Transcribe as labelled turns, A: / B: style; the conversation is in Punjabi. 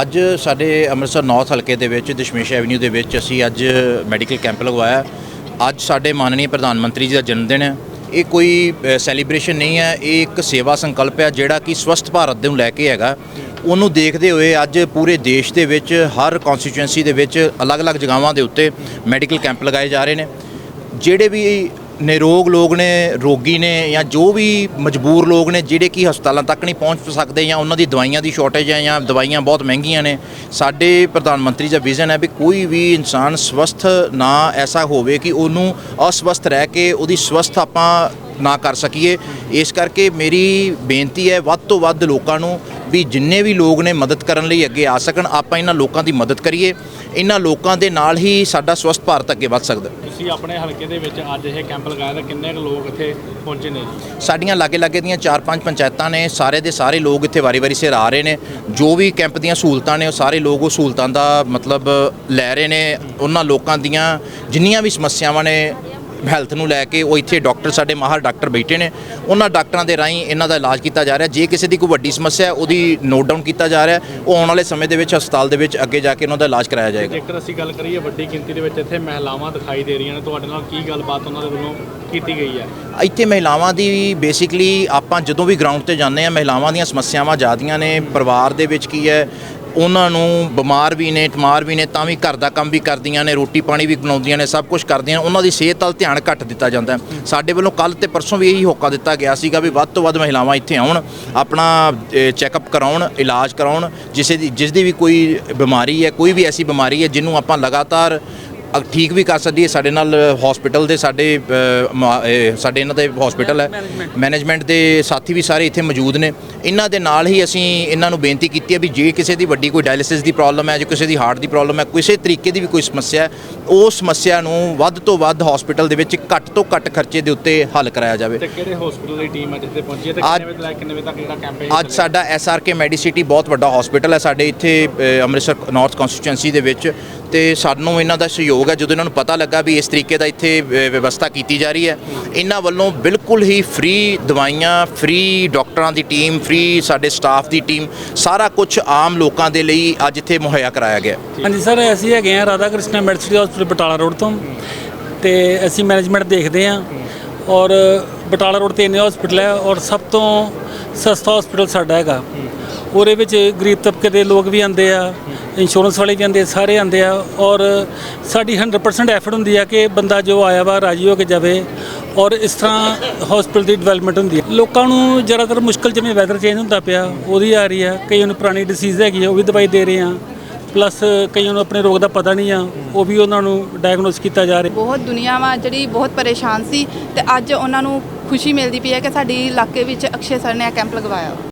A: ਅੱਜ ਸਾਡੇ ਅੰਮ੍ਰਿਤਸਰ ਨੌਰਥ ਹਲਕੇ ਦੇ ਵਿੱਚ, ਦਸ਼ਮੇਸ਼ ਐਵਨਿਊ ਦੇ ਵਿੱਚ ਅਸੀਂ ਅੱਜ ਮੈਡੀਕਲ ਕੈਂਪ ਲਗਵਾਇਆ। ਅੱਜ ਸਾਡੇ ਮਾਨਨੀय ਪ੍ਰਧਾਨ ਮੰਤਰੀ ਜੀ ਦਾ ਜਨਮ ਦਿਨ ਹੈ। ਇਹ ਕੋਈ ਸੈਲੀਬ੍ਰੇਸ਼ਨ ਨਹੀਂ ਹੈ। ਇਹ ਇੱਕ ਸੇਵਾ ਸੰਕਲਪ ਹੈ ਜਿਹੜਾ ਕਿ ਸਵਸਥ ਭਾਰਤ ਨੂੰ ਲੈ ਕੇ ਹੈਗਾ। ਉਹਨੂੰ ਦੇਖਦੇ ਹੋਏ ਅੱਜ ਪੂਰੇ ਦੇਸ਼ ਦੇ ਵਿੱਚ, ਹਰ ਕਨਸਟੀਚੁਐਂਸੀ ਦੇ ਵਿੱਚ ਅਲੱਗ-ਅਲੱਗ ਜਗ੍ਹਾਵਾਂ ਦੇ ਉੱਤੇ ਮੈਡੀਕਲ ਕੈਂਪ ਲਗਾਏ ਜਾ ਰਹੇ ਨੇ। ਜਿਹੜੇ ਵੀ ਨਿਰੋਗ ਲੋਕ ਨੇ, ਰੋਗੀ ਨੇ ਜਾਂ ਜੋ ਵੀ ਮਜਬੂਰ ਲੋਕ ਨੇ, ਜਿਹੜੇ ਕਿ ਹਸਪਤਾਲਾਂ ਤੱਕ ਨਹੀਂ ਪਹੁੰਚ ਸਕਦੇ ਜਾਂ ਉਹਨਾਂ ਦੀ ਦਵਾਈਆਂ ਦੀ ਸ਼ਾਰਟੇਜ ਹੈ ਜਾਂ ਦਵਾਈਆਂ ਬਹੁਤ ਮਹਿੰਗੀਆਂ ਨੇ, ਸਾਡੇ ਪ੍ਰਧਾਨ ਮੰਤਰੀ ਦਾ ਵਿਜ਼ਨ ਹੈ ਵੀ ਕੋਈ ਵੀ ਇਨਸਾਨ ਸਵਸਥ ਨਾ ਐਸਾ ਹੋਵੇ ਕਿ ਉਹਨੂੰ ਅਸਵਸਥ ਰਹਿ ਕੇ ਉਹਦੀ ਸਵਸਥ ਆਪਾਂ ਨਾ ਕਰ ਸਕੀਏ। ਇਸ ਕਰਕੇ ਮੇਰੀ ਬੇਨਤੀ ਹੈ ਵੱਧ ਤੋਂ ਵੱਧ ਲੋਕਾਂ ਨੂੰ ਵੀ ਜਿੰਨੇ ਵੀ ਲੋਕ ਨੇ ਮਦਦ ਕਰਨ ਲਈ ਅੱਗੇ ਆ ਸਕਣ, ਆਪਾਂ ਇਹਨਾਂ ਲੋਕਾਂ ਦੀ ਮਦਦ ਕਰੀਏ। ਇਹਨਾਂ ਲੋਕਾਂ ਦੇ ਨਾਲ ਹੀ ਸਾਡਾ ਸਵਸਥ ਭਾਰਤ ਅੱਗੇ ਵੱਧ ਸਕਦਾ।
B: ਤੁਸੀਂ ਆਪਣੇ ਹਲਕੇ ਦੇ ਵਿੱਚ ਅੱਜ ਇਹ ਕੈਂਪ ਲਗਾਇਆ ਤਾਂ ਕਿੰਨੇ ਕੁ ਲੋਕ ਇੱਥੇ ਪਹੁੰਚੇ ਨੇ ਜੀ?
A: ਸਾਡੀਆਂ ਲਾਗੇ ਲਾਗੇ ਦੀਆਂ 4-5 ਪੰਚਾਇਤਾਂ ਨੇ, ਸਾਰੇ ਦੇ ਸਾਰੇ ਲੋਕ ਇੱਥੇ ਵਾਰੀ-ਵਾਰੀ ਸਿਰ ਆ ਰਹੇ ਨੇ। ਜੋ ਵੀ ਕੈਂਪ ਦੀਆਂ ਸਹੂਲਤਾਂ ਨੇ, ਉਹ ਸਾਰੇ ਲੋਕ ਉਹ ਸਹੂਲਤਾਂ ਦਾ ਮਤਲਬ ਲੈ ਰਹੇ ਨੇ। ਉਹਨਾਂ ਲੋਕਾਂ ਦੀਆਂ ਜਿੰਨੀਆਂ ਵੀ ਸਮੱਸਿਆਵਾਂ ਨੇ ਹੈਲਥ ਨੂੰ ਲੈ ਕੇ ਉਹ ਇੱਥੇ ਡਾਕਟਰ ਸਾਡੇ ਮਾਹਰ ਡਾਕਟਰ ਬੈਠੇ ਨੇ। ਉਹਨਾਂ ਡਾਕਟਰਾਂ ਦੇ ਰਾਹੀਂ ਇਹਨਾਂ ਦਾ ਇਲਾਜ ਕੀਤਾ ਜਾ ਰਿਹਾ। ਜੇ ਕਿਸੇ ਦੀ ਕੋਈ ਵੱਡੀ ਸਮੱਸਿਆ ਹੈ ਉਹਦੀ ਨੋਟ ਡਾਊਨ ਕੀਤਾ ਜਾ ਰਿਹਾ ਉਹ ਆਉਣ ਵਾਲੇ ਸਮੇਂ ਦੇ ਵਿੱਚ ਹਸਪਤਾਲ ਦੇ ਵਿੱਚ ਅੱਗੇ ਜਾ ਕੇ ਉਹਨਾਂ ਦਾ ਇਲਾਜ ਕਰਾਇਆ ਜਾਏਗਾ।
B: ਜੇਕਰ ਅਸੀਂ ਗੱਲ ਕਰੀਏ ਵੱਡੀ ਗਿਣਤੀ ਦੇ ਵਿੱਚ ਇੱਥੇ ਮਹਿਲਾਵਾਂ ਦਿਖਾਈ ਦੇ ਰਹੀਆਂ ਨੇ ਤੁਹਾਡੇ ਨਾਲ ਕੀ ਗੱਲਬਾਤ ਉਹਨਾਂ ਦੇ ਵੱਲੋਂ ਕੀਤੀ ਗਈ ਹੈ?
A: ਇੱਥੇ ਮਹਿਲਾਵਾਂ ਦੀ ਬੇਸਿਕਲੀ ਆਪਾਂ ਜਦੋਂ ਵੀ ਗਰਾਊਂਡ ਤੇ ਜਾਂਦੇ ਆ ਮਹਿਲਾਵਾਂ ਦੀਆਂ ਸਮੱਸਿਆਵਾਂ ਜ਼ਿਆਦੀਆਂ ਨੇ। ਪਰਿਵਾਰ ਦੇ ਵਿੱਚ ਕੀ ਹੈ ਉਹਨਾਂ ਨੂੰ ਬਿਮਾਰ ਵੀ ਨੇ ਟਮਾਰ ਵੀ ਨੇ, ਤਾਂ ਵੀ ਘਰ ਦਾ ਕੰਮ ਵੀ ਕਰਦੀਆਂ ਨੇ, ਰੋਟੀ ਪਾਣੀ ਵੀ ਬਣਾਉਂਦੀਆਂ ਨੇ, ਸਭ ਕੁਝ ਕਰਦੀਆਂ ਨੇ, ਉਹਨਾਂ ਦੀ ਸਿਹਤ ਵੱਲ ਧਿਆਨ ਘੱਟ ਦਿੱਤਾ ਜਾਂਦਾ ਸਾਡੇ ਵੱਲੋਂ ਕੱਲ ਤੇ ਪਰਸੋਂ ਵੀ ਇਹੀ ਹੋਕਾ ਦਿੱਤਾ ਗਿਆ ਸੀਗਾ ਵੀ ਵੱਧ ਤੋਂ ਵੱਧ ਮਹਿਲਾਵਾਂ ਇੱਥੇ ਆਉਣ, ਆਪਣਾ ਚੈੱਕਅਪ ਕਰਾਉਣ, ਇਲਾਜ ਕਰਾਉਣ, ਜਿਸੇ ਦੀ ਜਿਸ ਦੀ ਵੀ ਕੋਈ ਬਿਮਾਰੀ ਹੈ, ਕੋਈ ਵੀ ਐਸੀ ਬਿਮਾਰੀ ਹੈ, ਜਿਹਨੂੰ ਆਪਾਂ ਲਗਾਤਾਰ ਠੀਕ ਵੀ ਕਰ ਸਕਦੀ ਹੈ। ਸਾਡੇ ਨਾਲ ਹਸਪੀਟਲ ਦੇ ਸਾਡੇ ਸਾਡੇ ਇਹਨਾਂ ਦੇ ਹਸਪੀਟਲ ਹੈ। ਮੈਨੇਜਮੈਂਟ ਦੇ ਸਾਥੀ ਵੀ ਸਾਰੇ ਇੱਥੇ ਮੌਜੂਦ ਨੇ। ਇਹਨਾਂ ਦੇ ਨਾਲ ਹੀ ਅਸੀਂ ਇਹਨਾਂ ਨੂੰ ਬੇਨਤੀ ਕੀਤੀ ਹੈ ਵੀ ਜੇ ਕਿਸੇ ਦੀ ਵੱਡੀ ਕੋਈ ਡਾਇਲਿਸਿਸ ਦੀ ਪ੍ਰੋਬਲਮ ਹੈ ਜੇ ਕਿਸੇ ਦੀ ਹਾਰਟ ਦੀ ਪ੍ਰੋਬਲਮ ਹੈ ਕਿਸੇ ਤਰੀਕੇ ਦੀ ਵੀ ਕੋਈ ਸਮੱਸਿਆ ਹੈ ਉਸ ਸਮੱਸਿਆ ਨੂੰ ਵੱਧ ਤੋਂ ਵੱਧ ਹਸਪੀਟਲ ਦੇ ਵਿੱਚ ਘੱਟ ਤੋਂ ਘੱਟ ਖਰਚੇ ਦੇ ਉੱਤੇ ਹੱਲ ਕਰਾਇਆ ਜਾਵੇ।
B: ਤੇ ਕਿਹੜੇ ਹਸਪੀਟਲ ਦੀ ਟੀਮ ਹੈ ਜਿੱਥੇ ਪਹੁੰਚੀ ਹੈ ਤੇ
A: ਅੱਜ-
B: ਕਿੰਨੇ ਵਜੇ ਤੋਂ ਲੈ ਕੇ ਕਿੰਨੇ ਵਜੇ ਤੱਕ ਜਿਹੜਾ ਕੈਂਪ ਹੈ
A: ਅੱਜ ਸਾਡਾ ਐਸਆਰਕੇ ਮੈਡੀਸਿਟੀ ਬਹੁਤ ਵੱਡਾ ਹਸਪੀਟਲ ਹੈ। ਸਾਡੇ ਇੱਥੇ ਅੰਮ੍ਰਿਤਸਰ ਨਾਰਥ ਕਨਸਟੀਚੁਐਂਸੀ ਦੇ ਵਿੱਚ ਤੇ ਸਾਨੂੰ ਇਹਨਾਂ ਦਾ ਸਹਿਯੋਗ ਹੈ, ਜਦੋਂ ਇਹਨਾਂ ਨੂੰ ਪਤਾ ਲੱਗਾ ਵੀ ਇਸ ਤਰੀਕੇ ਦਾ ਇੱਥੇ ਵਿਵਸਥਾ ਕੀਤੀ ਜਾ ਰਹੀ ਹੈ, ਇਹਨਾਂ ਵੱਲੋਂ ਬਿਲਕੁਲ ਹੀ ਫ੍ਰੀ ਦਵਾਈਆਂ, ਫ੍ਰੀ ਡਾਕਟਰਾਂ ਦੀ ਟੀਮ, ਫ੍ਰੀ ਸਾਡੇ ਸਟਾਫ ਦੀ ਟੀਮ, ਸਾਰਾ ਕੁਝ ਆਮ ਲੋਕਾਂ ਦੇ ਲਈ ਅੱਜ ਇੱਥੇ ਮੁਹੱਈਆ ਕਰਾਇਆ ਗਿਆ।
C: ਹਾਂਜੀ ਸਰ, ਅਸੀਂ ਹੈਗੇ ਆ Radha Krishna medicity hospital Batala road ਤੋਂ ਤੇ ਅਸੀਂ ਮੈਨੇਜਮੈਂਟ ਦੇਖਦੇ ਆ ਔਰ ਬਟਾਲਾ ਰੋਡ ਤੇ ਇੰਨੇ ਹਸਪੀਟਲ ਹੈ ਔਰ ਸਭ ਤੋਂ ਸਸਤਾ ਹਸਪੀਟਲ ਸਾਡਾ ਹੈਗਾ। ਉਹਦੇ ਵਿੱਚ ਗਰੀਬ ਤਬਕੇ ਦੇ ਲੋਕ ਵੀ ਆਉਂਦੇ ਆ ਇੰਸ਼ੋਰੈਂਸ ਵਾਲੇ ਵੀ ਆਉਂਦੇ ਆ, ਸਾਰੇ ਆਉਂਦੇ ਆ ਔਰ ਸਾਡੀ 100% ਐਫਰਟ ਹੁੰਦੀ ਆ ਕਿ ਬੰਦਾ ਜੋ ਆਇਆ ਵਾ ਰਾਜੀ ਹੋ ਕੇ ਜਾਵੇ ਔਰ ਇਸ ਤਰ੍ਹਾਂ ਹਸਪੀਟਲ ਦੀ ਡਿਵੈਲਪਮੈਂਟ ਹੁੰਦੀ ਹੈ ਲੋਕਾਂ ਨੂੰ ਜ਼ਿਆਦਾਤਰ ਮੁਸ਼ਕਲ ਜਿਵੇਂ ਵੈਦਰ ਚੇਂਜ ਹੁੰਦਾ ਪਿਆ ਉਹਦੀ ਆ ਰਹੀ ਆ ਕਈ ਨੂੰ ਪੁਰਾਣੀ ਡਿਸੀਜ਼ ਹੈਗੀ ਆ ਉਹ ਵੀ ਦਵਾਈ ਦੇ ਰਹੇ ਆ ਪਲੱਸ ਕਈਆਂ ਨੂੰ ਆਪਣੇ ਰੋਗ ਦਾ ਪਤਾ ਨਹੀਂ ਆ ਉਹ ਵੀ ਉਹਨਾਂ ਨੂੰ ਡਾਇਗਨੋਸ ਕੀਤਾ ਜਾ ਰਿਹਾ।
D: ਬਹੁਤ ਦੁਨੀਆ ਵਾ ਜਿਹੜੀ ਬਹੁਤ ਪਰੇਸ਼ਾਨ ਸੀ ਤੇ ਅੱਜ ਉਹਨਾਂ ਨੂੰ ਖੁਸ਼ੀ ਮਿਲਦੀ ਪਈ ਹੈ ਕਿ ਸਾਡੀ ਇਲਾਕੇ ਵਿੱਚ ਅਕਸ਼ੇ ਸਰ ਨੇ ਇਹ ਕੈਂਪ ਲਗਵਾਇਆ।